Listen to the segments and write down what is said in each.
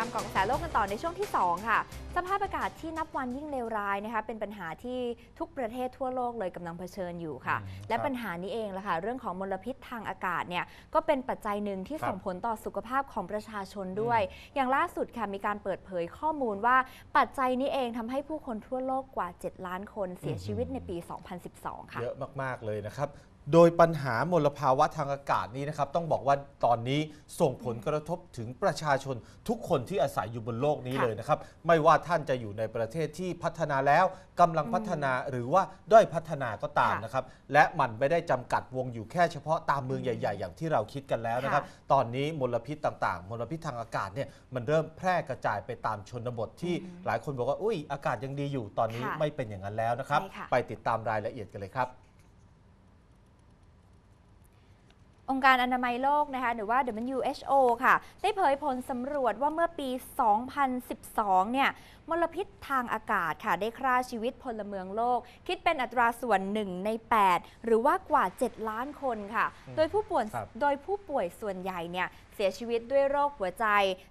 ามเกาะกระแสโลกกันต่อในช่วงที่ 2 ค่ะ สภาพอากาศที่นับวันยิ่งเลวร้ายนะคะเป็นปัญหาที่ทุกประเทศทั่วโลกเลยกำลังเผชิญอยู่ค่ะอืมและครับปัญหานี้เองละค่ะเรื่องของมลพิษทางอากาศเนี่ยก็เป็นปัจจัยหนึ่งที่ครับส่งผลต่อสุขภาพของประชาชนด้วย อย่างล่าสุดค่ะมีการเปิดเผยข้อมูลว่าปัจจัยนี้เองทำให้ผู้คนทั่วโลกกว่า 7 ล้านคนเสียชีวิตในปี 2012 ค่ะเยอะมากๆเลยนะครับ โดยปัญหามลภาวะทางอากาศนี้นะครับ ต้องบอกว่าตอนนี้ส่งผลกระทบถึงประชาชนทุกคนที่อาศัยอยู่บนโลกนี้ค่ะเลยนะครับ ไม่ว่าท่านจะอยู่ในประเทศที่พัฒนาแล้วกำลังพัฒนาหรือว่าด้อยพัฒนาก็ตามค่ะนะครับ และมันไม่ได้จำกัดวงอยู่แค่เฉพาะตามเมืองใหญ่ ๆ อย่างที่เราคิดกันแล้วนะครับค่ะตอนนี้มลพิษต่างๆ มลพิษทางอากาศเนี่ยมันเริ่มแพร่กระจายไปตามชนบทที่หลายคนบอกว่าอุ้ยอากาศยังดีอยู่ตอนนี้ค่ะไม่เป็นอย่างนั้นแล้วนะครับ ใช่ค่ะ ไปติดตามรายละเอียดกันเลยครับ องค์การอนามัยโลกนะคะหรือว่า WHO ค่ะ ได้เผยผลสำรวจว่าเมื่อปี 2012 เนี่ยมลพิษทางอากาศค่ะ ได้ฆ่าชีวิตพลเมืองโลก คิดเป็นอัตราส่วน 1 ใน 8 หรือว่ากว่า 7 ล้านคนค่ะอืมโดยผู้ป่วยครับโดยผู้ป่วยส่วนใหญ่เนี่ยเสียชีวิตด้วยโรคหัวใจ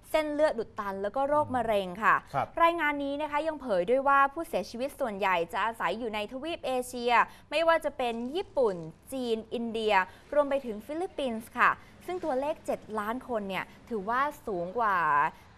เส้นเลือดอุดตัน แล้วก็โรคมะเร็งค่ะครับรายงานนี้นะคะยังเผยด้วยว่าผู้เสียชีวิตส่วนใหญ่จะอาศัยอยู่ในทวีปเอเชีย ไม่ว่าจะเป็นญี่ปุ่น จีน อินเดีย รวมไปถึงฟิลิปปินส์ค่ะ ซึ่งตัวเลข 7 ล้านคนเนี่ยถือว่าสูงกว่า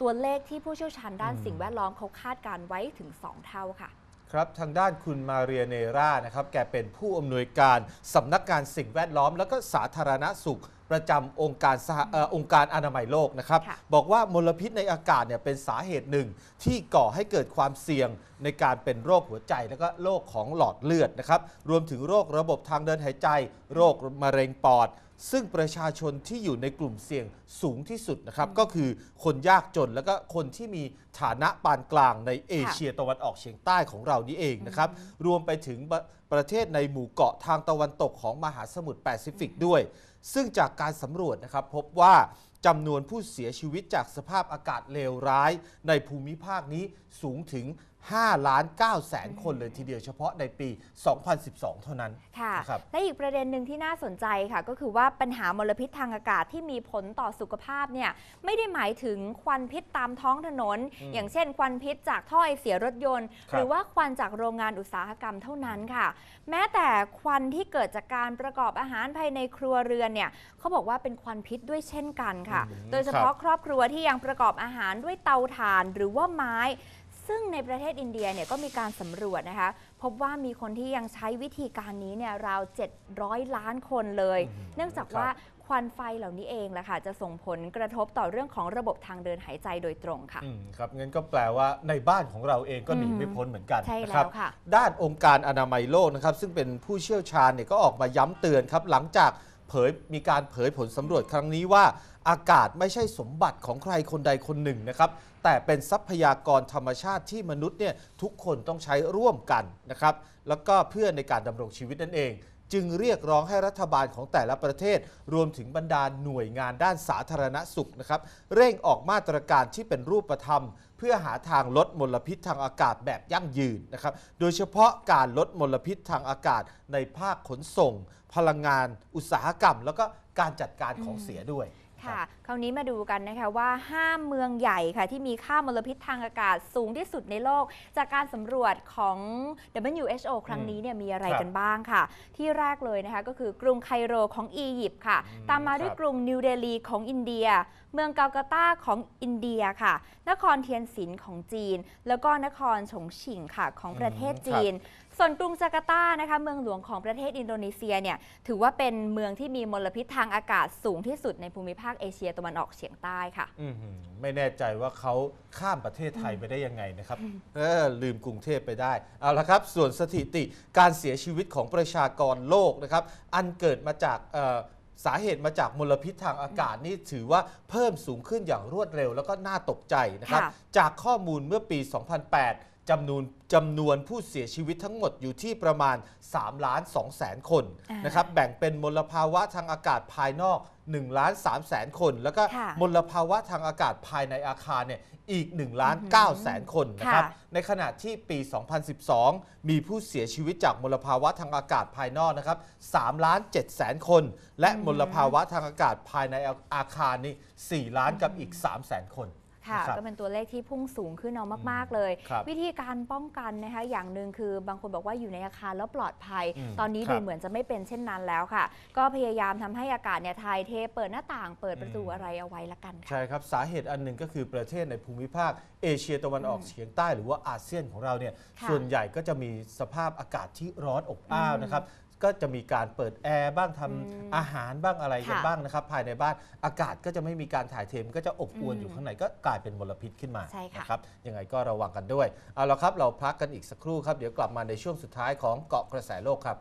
ตัวเลขที่ผู้เชี่ยวชาญด้านอืมสิ่งแวดล้อมเขาคาดการไว้ถึง 2 เท่าค่ะครับทางด้านคุณมาเรียเนรานะครับ แกเป็นผู้อำนวยการสำนักงานสิ่งแวดล้อม แล้วก็สาธารณสุข ประจำองค์การสหเอ่อองค์การอนามัยโลกนะครับ ค่ะ บอกว่ามลพิษในอากาศเนี่ยเป็นสาเหตุหนึ่ง ที่ก่อให้เกิดความเสี่ยงในการเป็นโรคหัวใจ แล้วก็โรคของหลอดเลือดนะครับ รวมถึงโรคระบบทางเดินหายใจ โรคมะเร็งปอด ซึ่งประชาชนที่อยู่ในกลุ่มเสี่ยงสูงที่สุดนะครับ ก็คือคนยากจนแล้วก็คนที่มีฐานะปานกลางในเอเชียตะวันออกเฉียงใต้ของเรานี่เองนะครับ รวมไปถึงประประเทศในหมู่เกาะทางตะวันตกของมหาสมุทรแปซิฟิกด้วย ซึ่งจากการสำรวจนะครับพบว่าจำนวนผู้เสียชีวิตจากสภาพอากาศเลวร้ายในภูมิภาคนี้สูงถึง 5 ล้าน9แสนคนเลยทีเดียวเฉพาะในปี 2012 เท่านั้นค่ะนะครับ และอีกประเด็นหนึ่งที่น่าสนใจค่ะ ก็คือว่าปัญหามลพิษทางอากาศที่มีผลต่อสุขภาพเนี่ยไม่ได้หมายถึงควันพิษตามท้องถนน อืมอย่างเช่น ควันพิษจากท่อไอเสียรถยนต์ ครับ หรือว่าควันจากโรงงานอุตสาหกรรมเท่านั้นค่ะ แม้แต่ควันที่เกิดจากการประกอบอาหารภายในครัวเรือนเนี่ยเขาบอกว่าเป็นควันพิษด้วยเช่นกันค่ะ อืมโดยเฉพาะครอบครัวที่ยังประกอบอาหารด้วยเตาถ่านหรือว่าไม้ ซึ่งในประเทศอินเดียเนี่ยก็มีการสำรวจนะคะ พบว่ามีคนที่ยังใช้วิธีการนี้เนี่ยราว 700 ล้านคนเลยอืมเนื่องจากว่าควันไฟเหล่านี้เองแหละค่ะจะส่งผลกระทบต่อเรื่องของระบบทางเดินหายใจโดยตรงค่ะ อืมครับงั้นก็แปลว่าในบ้านของเราเองก็หนีอืมไม่พ้นเหมือนกันใช่นะแล้ครับวค่ะ ด้านองค์การอนามัยโลกนะครับ ซึ่งเป็นผู้เชี่ยวชาญเนี่ยก็ออกมาย้ำเตือนครับหลังจากเผยมีการเผยผลสำรวจครั้งนี้ว่า อากาศไม่ใช่สมบัติของใครคนใดคนหนึ่งนะครับ แต่เป็นทรัพยากรธรรมชาติที่มนุษย์เนี่ยทุกคนต้องใช้ร่วมกันนะครับ แล้วก็เพื่อในการดำรงชีวิตนั่นเอง จึงเรียกร้องให้รัฐบาลของแต่ละประเทศ รวมถึงบรรดาหน่วยงานด้านสาธารณสุขนะครับ เร่งออกมาตรการที่เป็นรูปธรรม เพื่อหาทางลดมลพิษทางอากาศแบบยั่งยืนนะครับ โดยเฉพาะการลดมลพิษทางอากาศในภาคขนส่ง พลังงาน อุตสาหกรรม แล้วก็การจัดการของเสียด้วย ค่ะ คราวนี้มาดูกันนะคะว่า 5 เมืองใหญ่ค่ะ ที่มีค่ามลพิษทางอากาศสูงที่สุดในโลก จากการสำรวจของ WHO ครั้งนี้เนี่ยมีอะไรครับกันบ้างค่ะ ที่แรกเลยนะคะก็คือกรุงไคโรของอียิปต์ค่ะอืมตามมาด้วยครับกรุงนิวเดลีของอินเดีย เมืองกาลกาตาของอินเดียค่ะ นครเทียนสินของจีน แล้วก็นครฉงฉิ่งค่ะของประเทศจีน ส่วนกรุงจาการ์ตานะคะเมืองหลวงของประเทศอินโดนีเซียเนี่ยถือว่าเป็นเมืองที่มีมลพิษทางอากาศสูงที่สุดในภูมิภาคเอเชียตะวันออกเฉียงใต้ค่ะ อื้อหือไม่แน่ใจว่าเขาข้ามประเทศไทยไปได้ยังไงนะครับเออลืมกรุงเทพไปได้เอาละครับส่วนสถิติการเสียชีวิตของประชากรโลกนะครับอันเกิดมาจากเอ่อสาเหตุมาจากมลพิษทางอากาศนี่ถือว่าเพิ่มสูงขึ้นอย่างรวดเร็วแล้วก็น่าตกใจนะครับ ค่ะ จากข้อมูลเมื่อปี 2008จำนวนจำนวนผู้เสียชีวิตทั้งหมดอยู่ที่ประมาณ3ล้าน2แสนคนอ่านนะครับแบ่งเป็นมลภาวะทางอากาศภายนอก1ล้าน3แสนคน แล้วก็ค่ะมลภาวะทางอากาศภายในอาคารเนี่ยอีก1ล้านอือหือ9แสนคนนะครับค่ะในขณะที่ปี 2012 มีผู้เสียชีวิตจากมลภาวะทางอากาศภายนอกนะครับ3ล้าน7แสนคน และมลภาวะทางอากาศภายในอาคารนี่4ล้านกับอีก3แสนคน ค่ะนะครับก็เป็นตัวเลขที่พุ่งสูงขึ้นเอามาก ๆ เลย ครับวิธีการป้องกันนะคะอย่างหนึ่งคือบางคนบอกว่าอยู่ในอาคารแล้วปลอดภัย อืมตอนนี้ครัดูบเหมือนจะไม่เป็นเช่นนั้นแล้วค่ะ ก็พยายามทำให้อากาศเนี่ยถ่ายเทเปิดหน้าต่าง เปิดประตูอืม อะไรเอาไว้ละกันค่ะ ใช่ครับ สาเหตุอันหนึ่งก็คือประเทศในภูมิภาค เอเชียตะวันออกอืมเฉียงใต้หรือว่าอาเซียนของเราเนี่ยค่ะส่วนใหญ่ก็จะมีสภาพอากาศที่ร้อนอบอ้าวอืมนะครับ ก็จะมีการเปิดแอร์บ้างทำอืมอาหารบ้างอะไรกันค่ะบ้างนะครับ ภายในบ้านอากาศก็จะไม่มีการถ่ายเทมนก็จะอบอวนอืมอยู่ข้างในก็กลายเป็นมลพิษขึ้นมาใช่ค่ะ นะครับยังไงก็ระวังกันด้วยเอาละครับเราพักกันอีกสักครู่ครับเดี๋ยวกลับมาในช่วงสุดท้ายของเกาะกระแสโลกครับ